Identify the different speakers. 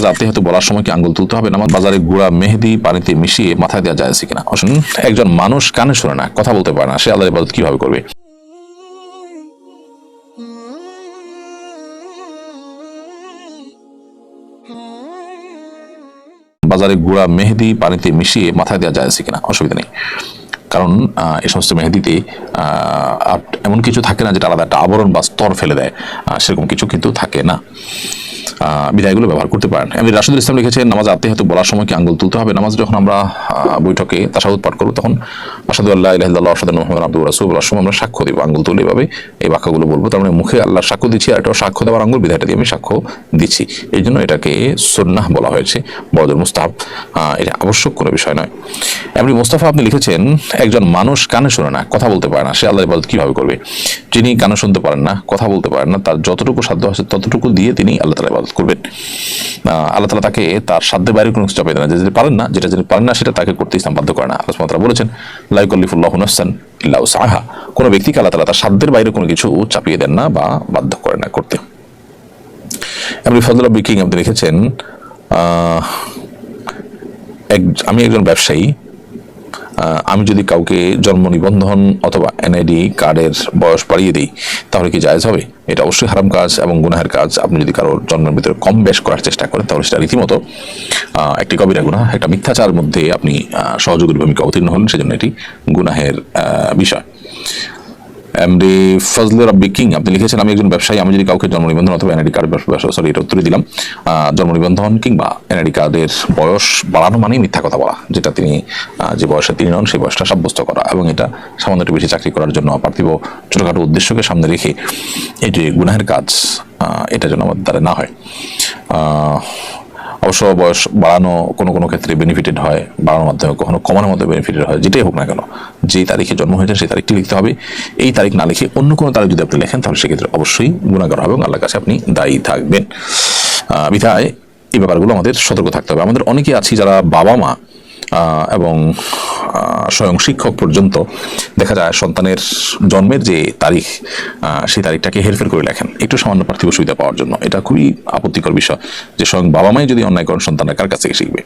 Speaker 1: নামাজ আতে হয়তো বলার সময় কি আঙ্গুল তুলতে হবে? নামাজ বাজারে গুড়া, মেহেদি, পানিতে মিশিয়ে মাথায় দেওয়া যায় কিনা? আসুন, একজন মানুষ কানে শোনে না, কথা বলতে পারে না, সে আল্লাহর ইবাদত কীভাবে করবে? বাজারে গুড়া, মেহেদি, পানিতে মিশিয়ে মাথায় দেওয়া যায় কিনা? অসুবিধা নেই। কারণ এই সমস্ত মেহেদিতে এমন কিছু থাকে না যেটা আলাদা একটা আবরণ বা স্তর ফেলে দেয় সেরকম কিছু কিন্তু থাকে না। আহ, বিধায়গুলো ব্যবহার করতে পারেন। এমনি রাশিদুল ইসলাম লিখেছেন নামাজ আতে হয়তো বলার সময় কি আঙ্গুল তুলতে হবে? নামাজ যখন আমরা বৈঠকে তাসাউদ পাঠ করব তখন আসাদু আল্লাহ ইলাহিল্লাহ আসাদ মোহাম্মদ আব্দুল রাসুল বলার সময় আমরা সাক্ষ্য দিব আঙ্গুল তুলে এভাবে এই বাক্যগুলো বলব। তার মানে মুখে আল্লাহর সাক্ষ্য দিচ্ছি আর এটাও সাক্ষ্য দেওয়ার আঙ্গুল বিধায়টা দিয়ে আমি সাক্ষ্য দিচ্ছি। এই জন্য এটাকে সুন্নাহ বলা হয়েছে বদর মুস্তাফ এটা আবশ্যক কোনো বিষয় নয়। এমনি মোস্তাফা আপনি লিখেছেন একজন মানুষ কানে শোনে না, কথা বলতে পারে না। সে আল্লাহ ইবাদত কীভাবে করবে? যিনি কানে শুনতে পারেন না, কথা বলতে পারেন না, তার যতটুকু সাধ্য আছে ততটুকু দিয়ে তিনি আল্লাহ তালা ইবাদত করবেন। আল্লাহ তালা তাকে তার সাধ্যের বাইরে কোনো কিছু চাপিয়ে দেন না। যেটা পারেন না, যেটা যিনি পারেন না, সেটা তাকে করতে ইসলাম বাধ্য করে না। আল্লাহ তাআলা বলেছেন লাইকুল্লিফুল্লাহ নফসান ইল্লা সাহা কোনো ব্যক্তিকে আল্লাহ তালা তার সাধ্যের বাইরে কোনো কিছু চাপিয়ে দেন না বা বাধ্য করে না করতে। এমনি ফজল বিকিং আপনি লিখেছেন এক আমি একজন ব্যবসায়ী আমি যদি কাউকে জন্ম নিবন্ধন অথবা এনআইডি কার্ডের বয়স বাড়িয়ে দিই, তাহলে কি জায়জ হবে? এটা অবশ্যই হারাম কাজ এবং গুনাহের কাজ। আপনি যদি কারোর জন্মের ভিতরে কম বেশ করার চেষ্টা করেন, তাহলে সেটা রীতিমতো একটি কবিরা গুণা একটা মিথ্যাচার মধ্যে আপনি সহযোগীর ভূমিকা অবতীর্ণ হলেন। সেজন্য এটি গুনাহের বিষয়। এমডি ফজলে রব্বি কিং আপনি লিখেছেন, আমি একজন ব্যবসায়ী, আমি যদি কাউকে জন্ম নিবন্ধন অথবা এনআইডি কার্ড সরি এটা উত্তরে দিলাম। জন্ম নিবন্ধন কিংবা এনআইডি কার্ডের বয়স বাড়ানো মানেই মিথ্যা কথা বলা, যেটা তিনি যে বয়সে তিনি নন, সেই বয়সটা সাব্যস্ত করা এবং এটা সামান্য একটু বেশি চাকরি করার জন্য পার্থিব ছোটখাটো উদ্দেশ্যকে সামনে রেখে এটি গুনাহের কাজ এটা যেন আমাদের দ্বারা না হয়। অবশ্য বয়স বাড়ানো কোনো কোনো ক্ষেত্রে বেনিফিটেড হয়, বাড়ানোর মাধ্যমে কখনো কমানোর মধ্যে বেনিফিটেড হয়, যেটাই হোক না কেন। যেই তারিখে জন্ম হয়েছে সেই তারিখটি লিখতে হবে। এই তারিখ না লিখে অন্য কোনো তারিখ যদি আপনি লেখেন, তাহলে সেক্ষেত্রে অবশ্যই গুণাগার হবে এবং আল্লাহর কাছে আপনি দায়ী থাকবেন। বিধায় এই ব্যাপারগুলো আমাদের সতর্ক থাকতে হবে। আমাদের অনেকে আছি যারা বাবা মা এবং স্বয়ং শিক্ষক পর্যন্ত দেখা যায় সন্তানের জন্মের যে তারিখ সেই তারিখটাকে হেরফের করে লেখেন। একটু সামান্য পার্থিব সুবিধা পাওয়ার জন্য। এটা খুবই আপত্তিকর বিষয় যে স্বয়ং বাবা মাই যদি অন্যায় করেন, সন্তানরা কার কাছ থেকে শিখবে?